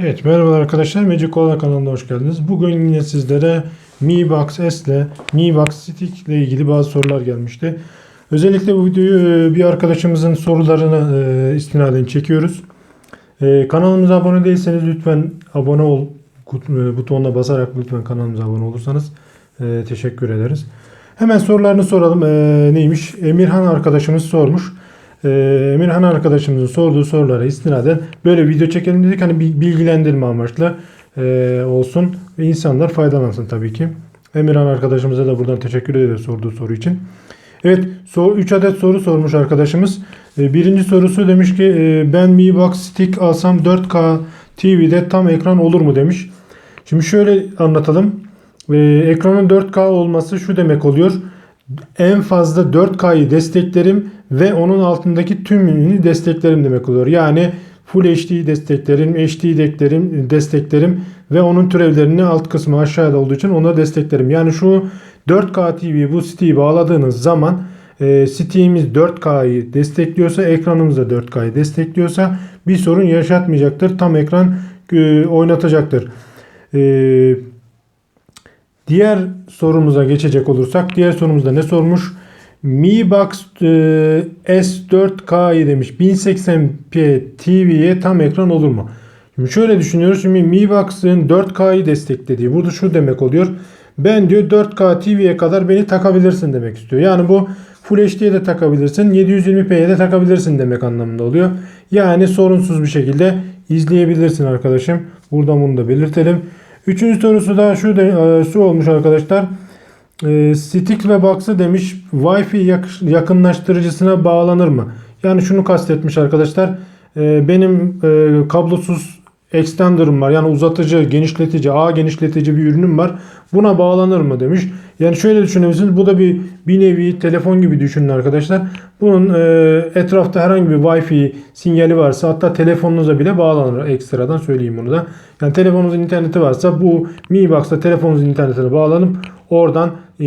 Evet merhabalar arkadaşlar Magic Kola kanalına hoş geldiniz. Bugün yine sizlere Mi Box S ile Mi Box Stick ile ilgili bazı sorular gelmişti. Özellikle bu videoyu e, bir arkadaşımızın sorularını e, istinaden çekiyoruz. E, kanalımıza abone değilseniz lütfen abone ol butonuna basarak lütfen kanalımıza abone olursanız teşekkür ederiz. Hemen sorularını soralım. Neymiş? Emirhan arkadaşımız sormuş. E, Emirhan arkadaşımızın sorduğu sorulara istinaden böyle video çekelim dedik. Hani bilgilendirme amaçlı e, olsun ve insanlar faydalansın tabii ki. Emirhan arkadaşımıza da buradan teşekkür ederiz sorduğu soru için. Evet, 3 adet soru sormuş arkadaşımız. E, Birinci sorusu demiş ki e, ben Mi Box Stick alsam 4K TV'de tam ekran olur mu demiş. Şimdi şöyle anlatalım. Ekranın 4K olması şu demek oluyor. En fazla 4K'yı desteklerim ve onun altındaki tümünü desteklerim demek oluyor. Yani Full HD desteklerim, HD deklerim, desteklerim ve onun türevlerini alt kısmı aşağıda olduğu için onları desteklerim. Yani şu 4K TV bu City'yi bağladığınız zaman e, City'miz 4K'yı destekliyorsa ekranımız da 4K'yı destekliyorsa bir sorun yaşatmayacaktır. Tam ekran e, oynatacaktır. E, Diğer sorumuza geçecek olursak diğer sorumuzda ne sormuş? Mi Box e, S4K'yı demiş 1080p TV'ye tam ekran olur mu? Şimdi şöyle düşünüyoruz. Şimdi Mi Box'ın 4K'yı desteklediği burada şu demek oluyor. Ben diyor 4K TV'ye kadar beni takabilirsin demek istiyor. Yani bu Full HD'ye de takabilirsin, 720p'ye de takabilirsin demek anlamında oluyor. Yani sorunsuz bir şekilde izleyebilirsin arkadaşım. Buradan bunu da belirtelim. Üçüncü sorusu da şu, de, e, şu olmuş arkadaşlar. E, stick ve box'ı demiş Wi-Fi yak- yakınlaştırıcısına bağlanır mı? Yani şunu kastetmiş arkadaşlar. E, benim e, kablosuz extender'ım var. Yani uzatıcı, genişletici, ağ genişletici bir ürünüm var. Buna bağlanır mı demiş. Yani şöyle düşünebilirsiniz. Bu da bir bir nevi telefon gibi düşünün arkadaşlar. Bunun e, etrafta herhangi bir Wi-Fi sinyali varsa hatta telefonunuza bile bağlanır. Ekstradan söyleyeyim bunu da. Yani telefonunuzun interneti varsa bu Mi Box'ta telefonunuzun internetine bağlanıp oradan e,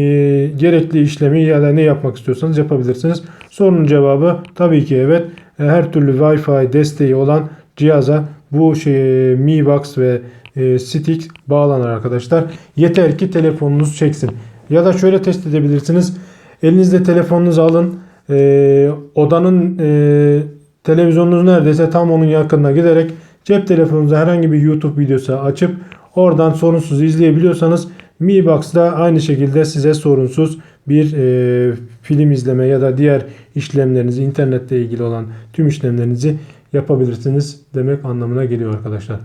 gerekli işlemi ya da ne yapmak istiyorsanız yapabilirsiniz. Sorunun cevabı tabii ki evet. E, Her türlü Wi-Fi desteği olan cihaza bu şey Mi Box ve e, Stick bağlanır arkadaşlar. Yeter ki telefonunuz çeksin. Ya da şöyle test edebilirsiniz. Elinizde telefonunuzu alın. E, odanın e, televizyonunuz neredeyse tam onun yakınına giderek cep telefonunuza herhangi bir YouTube videosu açıp oradan sorunsuz izleyebiliyorsanız Mi Box'da aynı şekilde size sorunsuz bir e, film izleme ya da diğer işlemlerinizi internette ilgili olan tüm işlemlerinizi yapabilirsiniz demek anlamına geliyor arkadaşlar.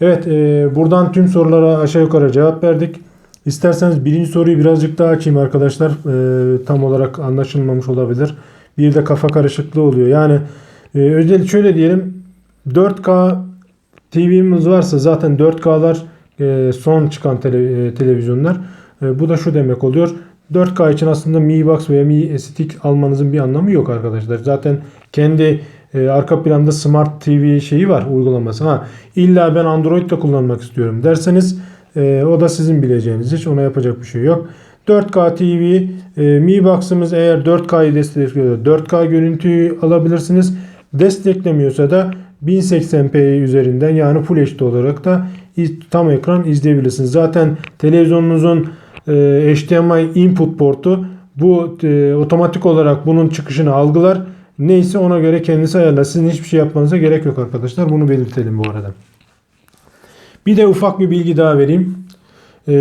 Evet e, buradan tüm sorulara aşağı yukarı cevap verdik. İsterseniz birinci soruyu birazcık daha açayım arkadaşlar. E, tam olarak anlaşılmamış olabilir. Bir de kafa karışıklığı oluyor. Yani e, özellikle şöyle diyelim 4K TV'miz varsa zaten 4K'lar e, son çıkan tele- e, televizyonlar. E, bu da şu demek oluyor. 4K için aslında Mi Box veya Mi Stick almanızın bir anlamı yok arkadaşlar. Zaten kendi e, arka planda Smart TV şeyi var uygulaması. Ha, illa ben Android'de kullanmak istiyorum derseniz e, o da sizin bileceğiniz iş. Ona yapacak bir şey yok. 4K TV e, Mi Box'ımız eğer 4K'yı destekliyorsa 4K görüntüyü alabilirsiniz. Desteklemiyorsa da 1080p üzerinden yani Full HD olarak da tam ekran izleyebilirsiniz. Zaten televizyonunuzun e, HDMI input portu bu e, otomatik olarak bunun çıkışını algılar. Neyse ona göre kendisi ayarlar. Sizin hiçbir şey yapmanıza gerek yok arkadaşlar. Bunu belirtelim bu arada. Bir de ufak bir bilgi daha vereyim. Ee,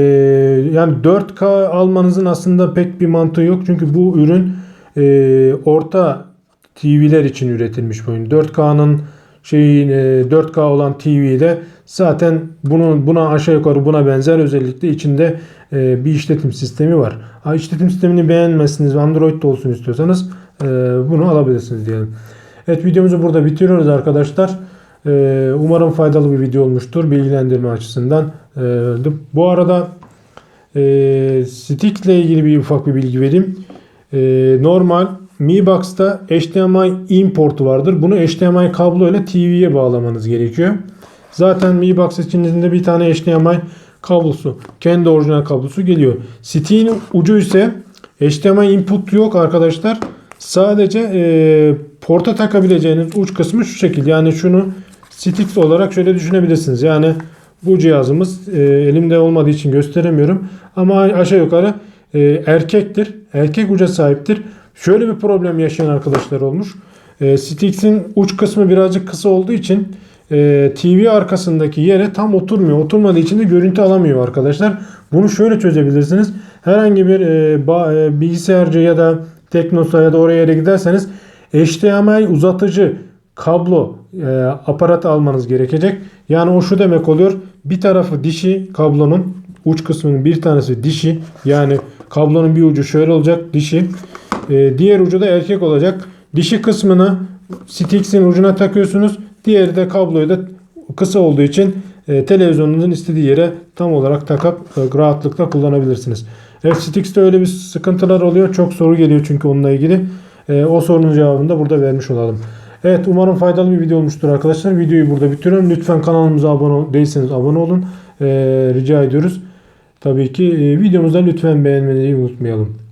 yani 4K almanızın aslında pek bir mantığı yok. Çünkü bu ürün e, orta TV'ler için üretilmiş bu ürün. 4K'nın şeyin e, 4K olan TV'de zaten bunun buna aşağı yukarı buna benzer özellikle içinde e, bir işletim sistemi var. Ha, işletim sistemini beğenmezsiniz ve Android'de olsun istiyorsanız e, bunu alabilirsiniz diyelim. Evet videomuzu burada bitiriyoruz arkadaşlar. Ee, umarım faydalı bir video olmuştur bilgilendirme açısından. Ee, bu arada e, Stick ile ilgili bir ufak bir bilgi vereyim. Ee, normal Mi Box'ta HDMI importu vardır. Bunu HDMI kablo ile TV'ye bağlamanız gerekiyor. Zaten Mi Box içinde bir tane HDMI kablosu, kendi orijinal kablosu geliyor. Stick'in ucu ise HDMI input yok arkadaşlar. Sadece e, porta takabileceğiniz uç kısmı şu şekilde. Yani şunu Stix olarak şöyle düşünebilirsiniz. Yani bu cihazımız e, elimde olmadığı için gösteremiyorum. Ama aşağı yukarı e, erkektir. Erkek uca sahiptir. Şöyle bir problem yaşayan arkadaşlar olmuş. E, Stix'in uç kısmı birazcık kısa olduğu için e, TV arkasındaki yere tam oturmuyor. Oturmadığı için de görüntü alamıyor arkadaşlar. Bunu şöyle çözebilirsiniz. Herhangi bir e, ba- e, bilgisayarcı ya da Teknosa ya da oraya yere giderseniz HDMI uzatıcı kablo e, aparatı almanız gerekecek. Yani o şu demek oluyor. Bir tarafı dişi kablonun uç kısmının bir tanesi dişi. Yani kablonun bir ucu şöyle olacak dişi. E, diğer ucu da erkek olacak. Dişi kısmını Stix'in ucuna takıyorsunuz. Diğeri de kabloyu da kısa olduğu için e, televizyonunuzun istediği yere tam olarak takıp e, rahatlıkla kullanabilirsiniz. Stix'te öyle bir sıkıntılar oluyor. Çok soru geliyor çünkü onunla ilgili. E, o sorunun cevabını da burada vermiş olalım. Evet umarım faydalı bir video olmuştur arkadaşlar. Videoyu burada bitiriyorum. Lütfen kanalımıza abone değilseniz abone olun. E, rica ediyoruz. Tabii ki e, lütfen beğenmeyi unutmayalım.